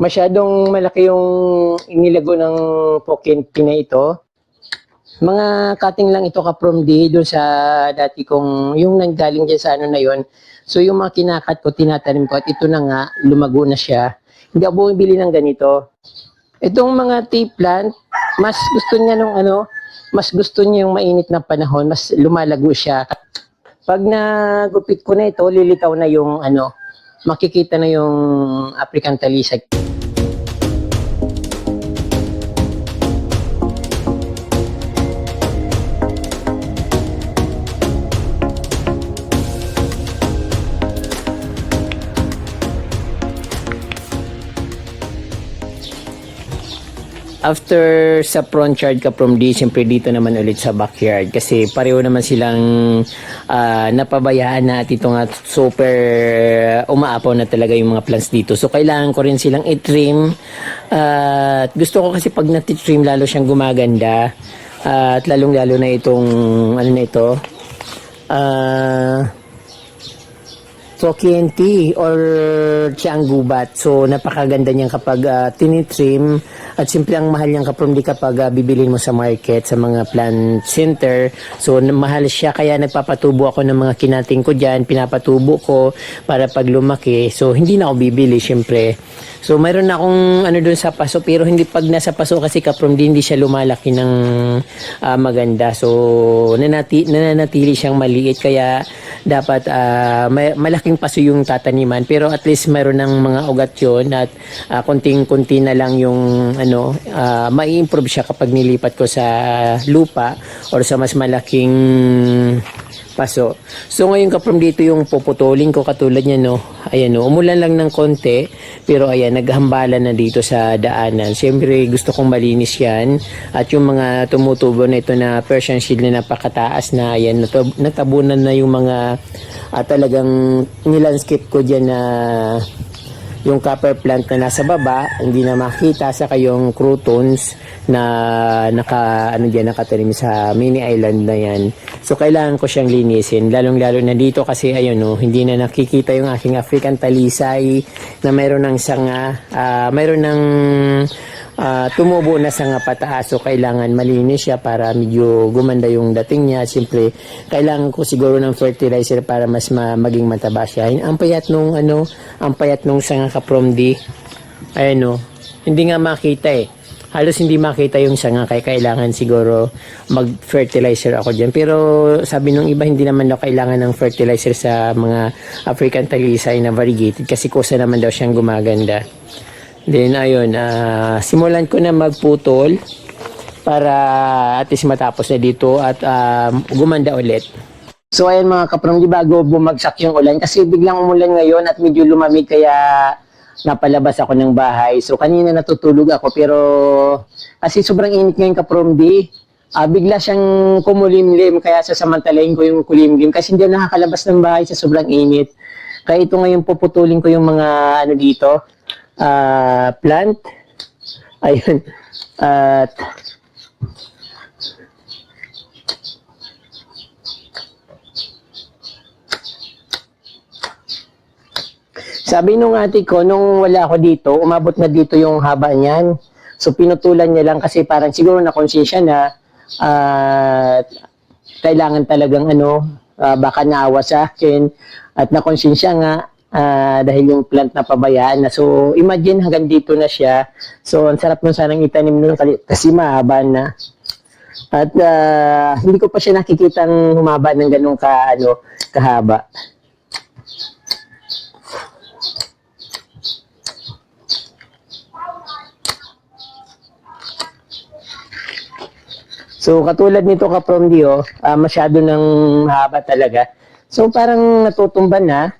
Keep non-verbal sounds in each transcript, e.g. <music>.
Masyadong malaki yung inilago ng Pokinti na ito. Mga cutting lang ito ka from D doon sa dati kong, yung nanggaling dyan sa ano na yon. So yung mga kinakat ko, tinatanim ko at ito na nga, lumago na siya. Hindi ako bumibili ng ganito. Itong mga tea plant, mas gusto niya nung ano, mas gusto niya yung mainit na panahon, mas lumalago siya. Pag nagupit ko na ito, lilitaw na yung ano, makikita na yung African talisay. After sa front yard ka from D, siyempre dito naman ulit sa backyard. Kasi pareho naman silang ah, napabayaan na at ito nga super umaapaw na talaga yung mga plants dito. So kailangan ko rin silang i-trim. Ah, at gusto ko kasi pag nati-trim lalo siyang gumaganda. Ah, at lalong lalo na itong ano na ito. Ah... Pokienti or Gubat. So, napakaganda niyan kapag uh, tinitrim at simple ang mahal niyan kapag di kapag ah, bibilin mo sa market, sa mga plant center. So, mahal siya kaya nagpapatubo ako ng mga kinating ko dyan, pinapatubo ko para pag lumaki. So, hindi na ako bibili syempre. So, mayroon na akong ano doon sa paso pero hindi pag nasa paso kasi kaprom di hindi siya lumalaki ng ah, maganda. So, nanati, nananatili siyang maliit kaya dapat ah, may, malaking paso yung tataniman pero at least mayroon ng mga ugat yun at ah, konting-kunti na lang yung ano, ah, mai-improve siya kapag nilipat ko sa lupa or sa mas malaking paso. So ngayon kaprom dito yung puputulin ko katulad niya no. Ayan no, umulan lang ng konti pero ayan naghambala na dito sa daanan. Siyempre gusto kong malinis yan at yung mga tumutubo na na Persian shield na napakataas na ayan natab- natabunan na yung mga ah, talagang nilandscape ko diyan na yung copper plant na nasa baba, hindi na makita sa kayong croutons na naka ano diyan nakatanim sa mini island na yan. So kailangan ko siyang linisin, lalong-lalo na dito kasi ayun no, hindi na nakikita yung aking African talisay na mayroon ng sanga, ah, mayroon ng ah, tumubo na sanga pataas so kailangan malinis siya para medyo gumanda yung dating niya. Siyempre, kailangan ko siguro ng fertilizer para mas ma- maging mataba siya. Ang payat nung ano, ang payat nung sanga ka from D. Ayan no, hindi nga makita eh. Halos hindi makita yung sanga kaya kailangan siguro mag-fertilizer ako dyan. Pero sabi nung iba hindi naman daw kailangan ng fertilizer sa mga African talisay na variegated kasi kusa naman daw siyang gumaganda. Then ayun, ah, simulan ko na magputol para at least matapos na dito at ah, gumanda ulit. So ayan mga kaprong, di bago bumagsak yung ulan kasi biglang umulan ngayon at medyo lumamig kaya napalabas ako ng bahay. So kanina natutulog ako pero kasi sobrang init ngayon kaprom di. Ah, bigla siyang kumulimlim kaya sasamantalayin ko yung kulimlim kasi hindi ako nakakalabas ng bahay sa sobrang init. Kaya ito ngayon puputulin ko yung mga ano dito, ah, plant. Ayun. At Sabi nung ate ko, nung wala ako dito, umabot na dito yung haba niyan. So pinutulan niya lang kasi parang siguro na konsensya na at kailangan talagang ano, ah, baka naawa sa akin at nakonsensya nga ah, dahil yung plant na pabayaan na. So imagine hanggang dito na siya. So ang sarap nung sanang itanim nun kasi- mahaba na. At ah, hindi ko pa siya nakikitang humaba ng ganun ka, ano, kahaba. So katulad nito ka from Dio, ah, masyado ng haba talaga. So parang natutumban na.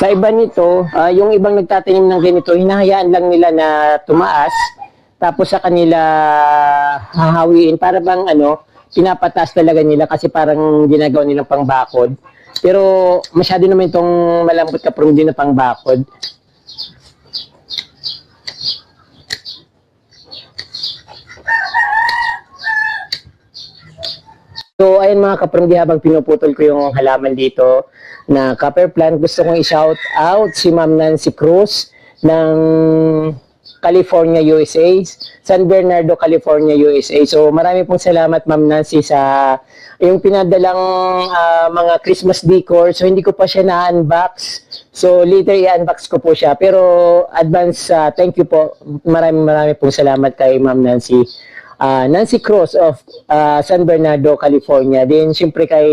Sa iba nito, ah, yung ibang nagtatanim ng ganito, hinahayaan lang nila na tumaas, tapos sa kanila hahawiin, para bang ano, pinapataas talaga nila kasi parang ginagawa nilang pangbakod. Pero masyado naman itong malambot ka hindi na pangbakod. So, ayun mga kapranggi, habang pinuputol ko yung halaman dito na copper plant, gusto kong i-shout out si Ma'am Nancy Cruz ng California, USA, San Bernardo, California, USA. So, marami pong salamat Ma'am Nancy sa yung pinadalang ah, mga Christmas decor. So, hindi ko pa siya na-unbox. So, later i-unbox ko po siya. Pero, advance, ah, thank you po. Maraming marami pong salamat kay Ma'am Nancy ah, Nancy Cruz of ah, San Bernardo, California. Din siyempre kay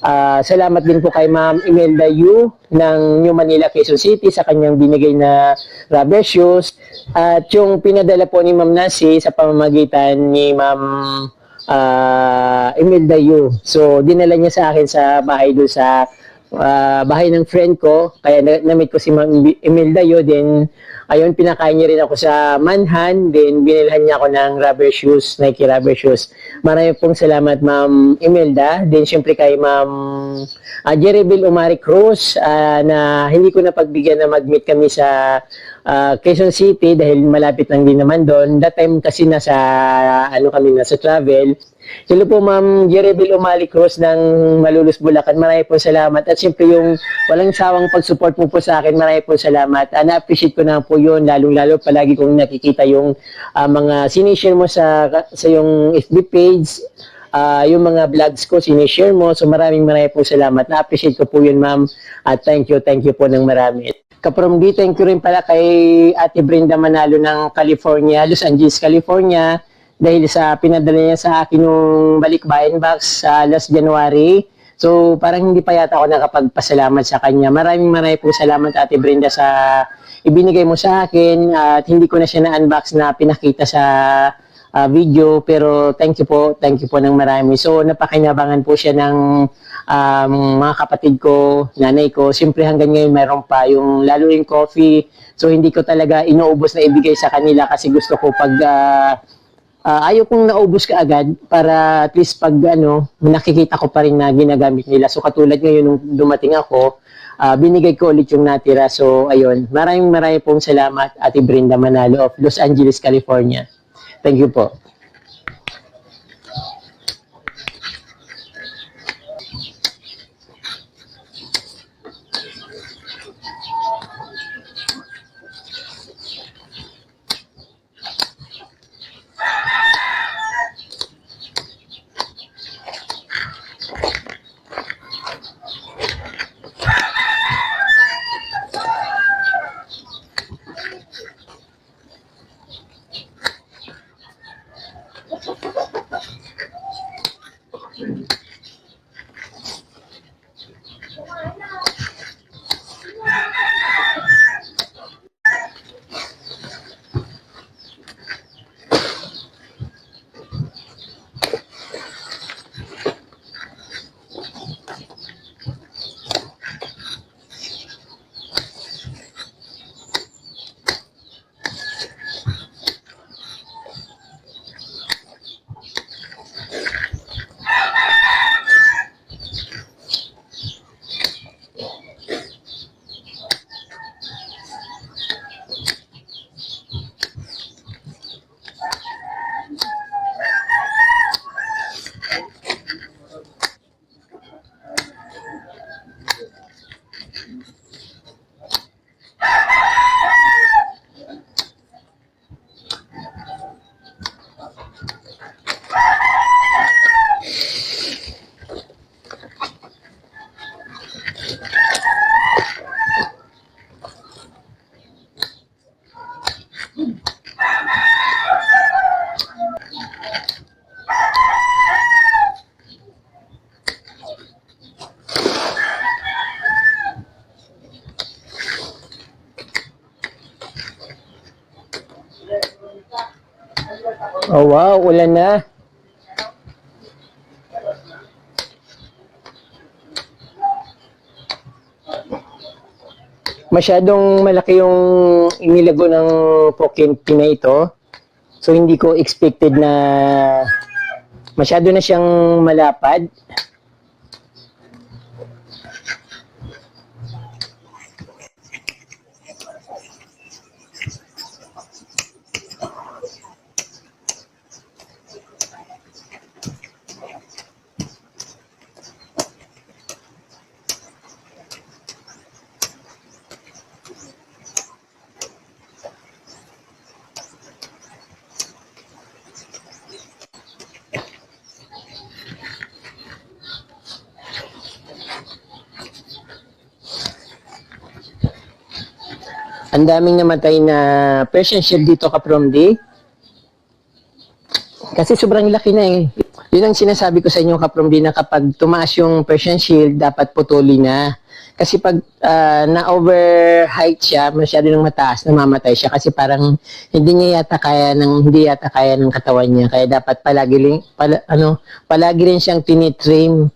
ah, salamat din po kay Ma'am Imelda Yu ng New Manila, Quezon City sa kanyang binigay na rubber shoes at yung pinadala po ni Ma'am Nancy sa pamamagitan ni Ma'am ah, Imelda Yu. So dinala niya sa akin sa bahay doon sa ah, bahay ng friend ko. Kaya na- na-meet ko si Ma'am Imelda Yu. Then Ayun, pinakain niya rin ako sa manhan, then binilhan niya ako ng rubber shoes, Nike rubber shoes. Marami pong salamat, Ma'am Imelda. Then, syempre kay Ma'am uh, Jeribel Umari Cruz, ah, na hindi ko na pagbigyan na mag-meet kami sa ah, Quezon City dahil malapit lang din naman doon. That time kasi nasa, ano kami, nasa travel. Hello po Ma'am Jeribel Umali Cruz ng Malulus Bulacan. Marami po salamat. At siyempre yung walang sawang pag-support mo po sa akin, marami po salamat. Uh, na-appreciate ko na po yun, lalong-lalo palagi kong nakikita yung ah, mga sinishare mo sa, sa yung FB page, ah, yung mga vlogs ko, sinishare mo. So maraming maraming po salamat. Na-appreciate ko po yun ma'am. At thank you, thank you po ng marami. Kapromdi, thank you rin pala kay Ate Brenda Manalo ng California, Los Angeles, California dahil sa pinadala niya sa akin yung balikbayan box sa last January. So, parang hindi pa yata ako nakapagpasalamat sa kanya. Maraming maraming po salamat Ate Brenda sa ibinigay mo sa akin at hindi ko na siya na-unbox na pinakita sa ah, video pero thank you po, thank you po ng marami. So, napakinabangan po siya ng um, mga kapatid ko, nanay ko. Siyempre hanggang ngayon mayroon pa yung lalo yung coffee. So, hindi ko talaga inuubos na ibigay sa kanila kasi gusto ko pag ah, Ah, ayaw kong naubos ka agad para at least pag ano, nakikita ko pa rin na ginagamit nila. So katulad ngayon nung dumating ako, ah, binigay ko ulit yung natira. So ayun, maraming maraming pong salamat Ate Brenda Manalo of Los Angeles, California. Thank you po. Wow, ulan na. masyadong malaki yung inilago ng pokinti na ito. So hindi ko expected na masyado na siyang malapad. Ang daming namatay na shield dito ka from D. Kasi sobrang laki na eh. Yun ang sinasabi ko sa inyo ka from D na kapag tumaas yung Persian shield, dapat putuli na. Kasi pag ah, na-over height siya, masyado nang mataas, namamatay siya kasi parang hindi niya yata kaya ng hindi yata kaya ng katawan niya. Kaya dapat palagi rin pala, ano, palagi rin siyang tinitrim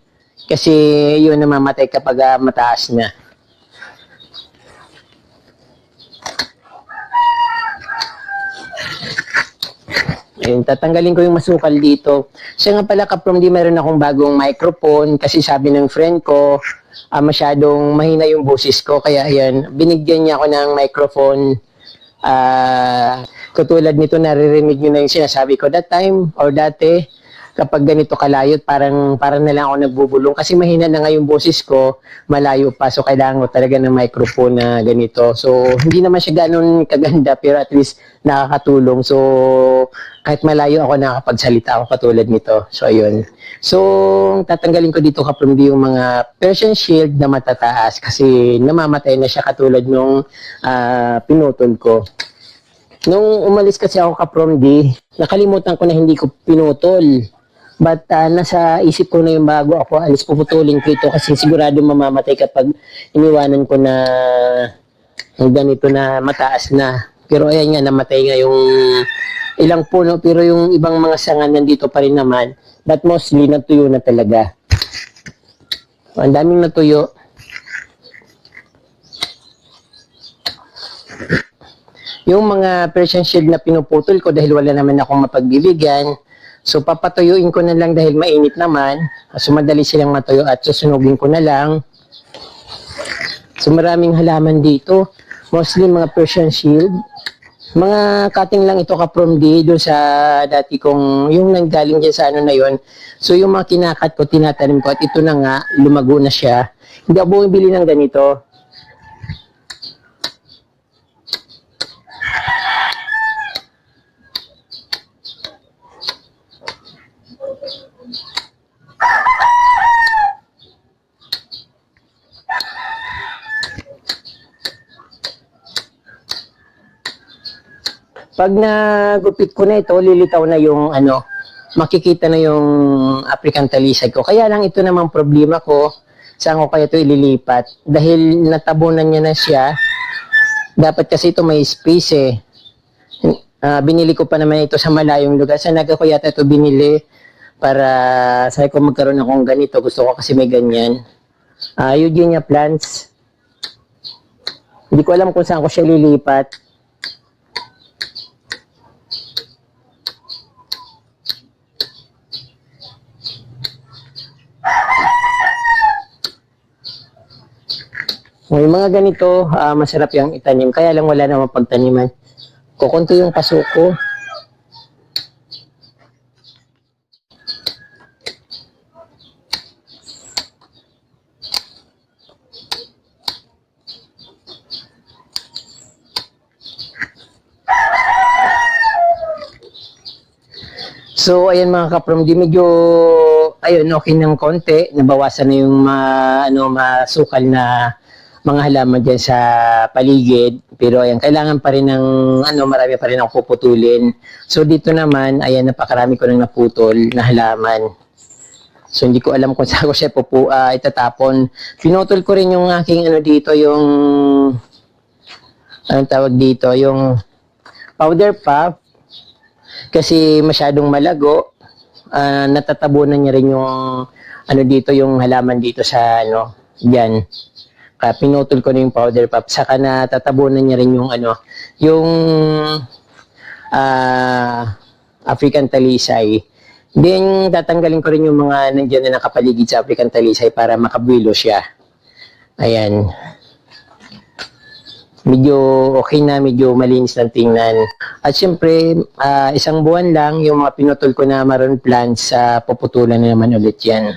kasi yun namamatay kapag ah, mataas na. Ayun, tatanggalin ko yung masukal dito. Siya nga pala, Kaprom, di meron akong bagong microphone kasi sabi ng friend ko, ah, masyadong mahina yung boses ko. Kaya ayan, binigyan niya ako ng microphone. Ah, katulad nito, naririnig nyo na yung sinasabi ko that time or dati kapag ganito kalayot, parang, parang na lang ako nagbubulong. Kasi mahina na nga yung boses ko, malayo pa. So, kailangan ko talaga ng microphone na ganito. So, hindi naman siya ganun kaganda, pero at least nakakatulong. So, kahit malayo ako, nakakapagsalita ako katulad nito. So, ayun. So, tatanggalin ko dito kapag yung mga Persian shield na matataas kasi namamatay na siya katulad nung ah, pinutol ko. Nung umalis kasi ako ka-prom D, nakalimutan ko na hindi ko pinutol. But ah, nasa isip ko na yung bago ako alis, puputulin ko ito kasi sigurado mamamatay kapag iniwanan ko na ganito na mataas na. Pero ayan nga, namatay nga yung ilang puno, pero yung ibang mga sanga nandito pa rin naman. But mostly, natuyo na talaga. Ang daming natuyo. Yung mga Persian shield na pinuputol ko dahil wala naman akong mapagbibigyan, so papatuyuin ko na lang dahil mainit naman. So madali silang matuyo at susunugin ko na lang. So maraming halaman dito. Mostly mga Persian shield. Mga cutting lang ito ka from D doon sa dati kong yung nanggaling dyan sa ano na yon. So yung mga kinakat ko, tinatanim ko at ito na nga, lumago na siya. Hindi ako bumibili ng ganito. Pag nagupit ko na ito, lilitaw na yung ano, makikita na yung African talisay ko. Kaya lang ito namang problema ko, saan ko kaya ito ililipat? Dahil natabunan niya na siya, dapat kasi ito may space eh. Ah, binili ko pa naman ito sa malayong lugar. Sa naga ko yata ito binili para sabi ko magkaroon akong ganito. Gusto ko kasi may ganyan. Ah, Eugenia plants. Hindi ko alam kung saan ko siya lilipat. May mga ganito, ah, masarap yung itanim. Kaya lang wala namang pagtaniman. Kukunti yung paso ko. So, ayan mga kaprom, di medyo, ayun, okay ng konti. Nabawasan na yung ma, ano, masukal na mga halaman dyan sa paligid. Pero ayan, kailangan pa rin ng, ano, marami pa rin ako puputulin. So, dito naman, ayan, napakarami ko nang naputol na halaman. So, hindi ko alam kung <laughs> saan ko siya pupu, ah, itatapon. Pinutol ko rin yung aking, ano, dito, yung, anong tawag dito, yung powder puff kasi masyadong malago, ah, natatabunan niya rin yung ano dito yung halaman dito sa ano, diyan. Kaya pinutol ko na yung powder puff. Saka na tatabunan niya rin yung ano, yung ah African talisay. Then, tatanggalin ko rin yung mga nandiyan na nakapaligid sa African talisay para makabwilo siya. Ayan. Medyo okay na, medyo malinis ng tingnan. At syempre, ah, isang buwan lang, yung mga pinutol ko na maroon plants, sa puputulan na naman ulit yan.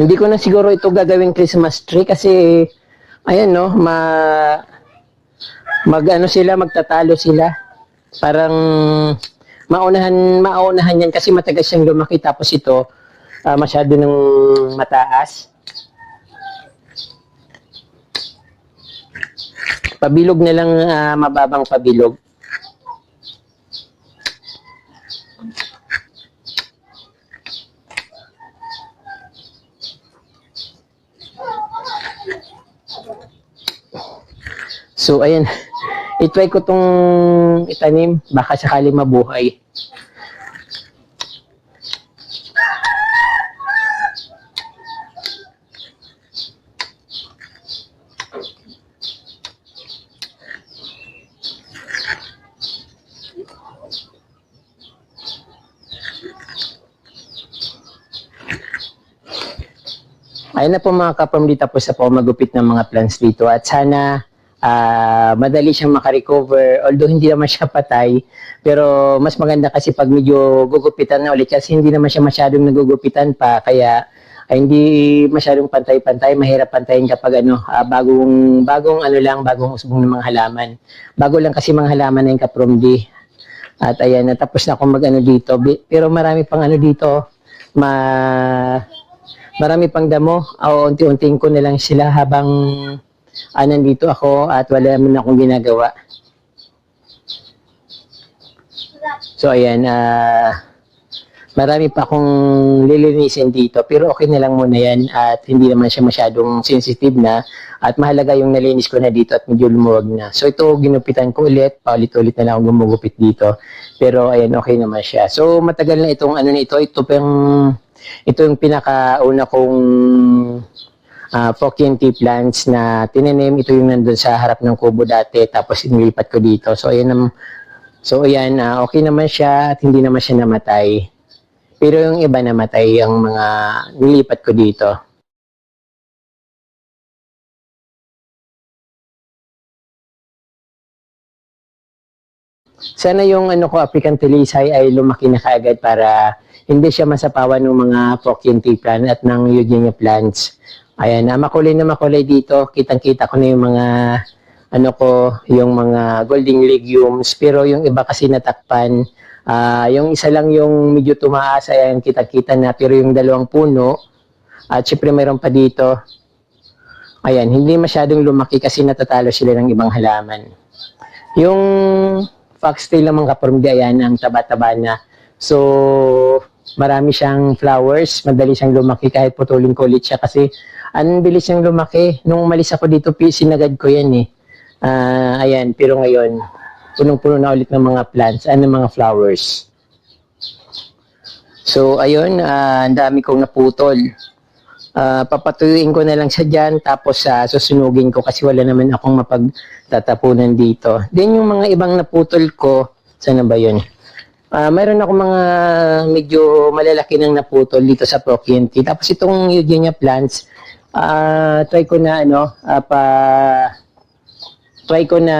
Hindi ko na siguro ito gagawing Christmas tree kasi ayan no, ma mag ano sila, magtatalo sila. Parang maunahan maunahan yan kasi matagal siyang lumaki tapos ito ah, masyado ng mataas. Pabilog na lang ah, mababang pabilog. So, ayan. I-try ko tong itanim. Baka sakali mabuhay. Ayun na po mga kapam, di tapos na po magupit ng mga plants dito at sana ah, madali siyang makarecover although hindi naman siya patay. Pero mas maganda kasi pag medyo gugupitan na ulit kasi hindi naman siya masyadong nagugupitan pa. Kaya ay hindi masyadong pantay-pantay mahirap pantayin kapag ano ah, bagong bagong ano lang bagong usbong ng mga halaman. Bago lang kasi mga halaman na yung kapromdi at ayan natapos na akong mag ano dito pero marami pang ano dito ma marami pang damo. O unti-unting ko na lang sila habang ah, nandito ako at wala naman akong ginagawa. So ayan, ah, marami pa akong lilinisin dito pero okay na lang muna yan at hindi naman siya masyadong sensitive na at mahalaga yung nalinis ko na dito at medyo lumuwag na. So ito ginupitan ko ulit, paulit-ulit na lang ako gumugupit dito. Pero ayan, okay naman siya. So matagal na itong ano nito, ito pa yung ito yung pinakauna kong uh, Pokian tea plants na tinanim. Ito yung nandun sa harap ng kubo dati. Tapos inilipat ko dito. So, ayan, nam- so, ayan ah, okay naman siya at hindi naman siya namatay. Pero yung iba namatay ang mga nilipat ko dito. Sana yung ano ko, African Talisay ay lumaki na kaagad para hindi siya masapawan ng mga tea plant at ng Eugenia plants. Ayan, na makulay na makulay dito. Kitang-kita ko na yung mga ano ko, yung mga golden legumes. Pero yung iba kasi natakpan. Ah, yung isa lang yung medyo tumaas, ayan, kita-kita na. Pero yung dalawang puno, at syempre mayroon pa dito. Ayan, hindi masyadong lumaki kasi natatalo sila ng ibang halaman. Yung foxtail naman kapormdi, ayan, ang taba-taba na. So, marami siyang flowers, madali siyang lumaki kahit putulin ko ulit siya kasi ang bilis niyang lumaki. Nung umalis ako dito, sinagad ko yan eh. Ah, ayan, pero ngayon, punong-puno na ulit ng mga plants, ano mga flowers. So, ayun, ah, ang dami kong naputol. Ah, papatuyuin ko na lang siya dyan, tapos sa susunugin ko kasi wala naman akong mapagtatapunan dito. Then yung mga ibang naputol ko, sana ba yun? Ah, mayroon ako mga medyo malalaki nang naputol dito sa Prokienti. Tapos itong Eugenia plants, ah, try ko na ano, ah, pa try ko na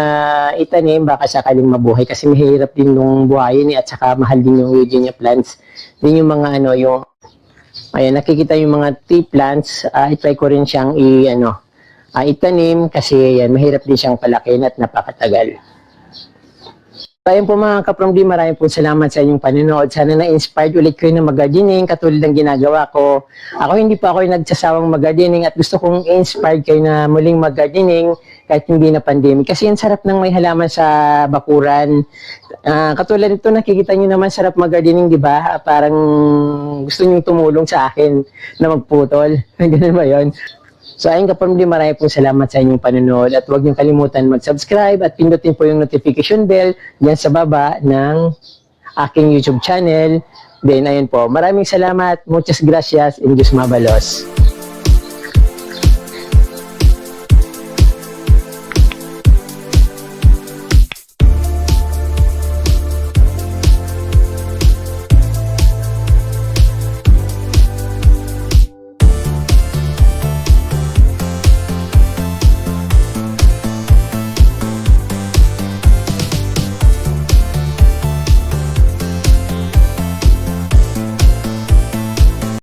itanim baka sakaling mabuhay kasi mahirap din nung buhayin eh, at saka mahal din yung Eugenia plants. Din yung mga ano, yung ayan nakikita yung mga tea plants, ah, i-try ko rin siyang i ano, ah, itanim kasi yan mahirap din siyang palakin at napakatagal. Ayun po mga kapromdi, maraming po salamat sa inyong panonood. Sana na-inspired ulit kayo ng mag-gardening katulad ng ginagawa ko. Ako hindi pa ako yung nagsasawang mag-gardening at gusto kong inspired kayo na muling mag-gardening kahit hindi na pandemic. Kasi ang sarap ng may halaman sa bakuran. Ah, katulad nito, nakikita nyo naman sarap mag-gardening, di ba? Parang gusto nyo tumulong sa akin na magputol. <laughs> Ganun ba yun? So ayun kapamilya, marami pong salamat sa inyong panonood at huwag niyong kalimutan mag-subscribe at pindutin po yung notification bell dyan sa baba ng aking YouTube channel. Then ayun po, maraming salamat, muchas gracias, and Diyos mabalos.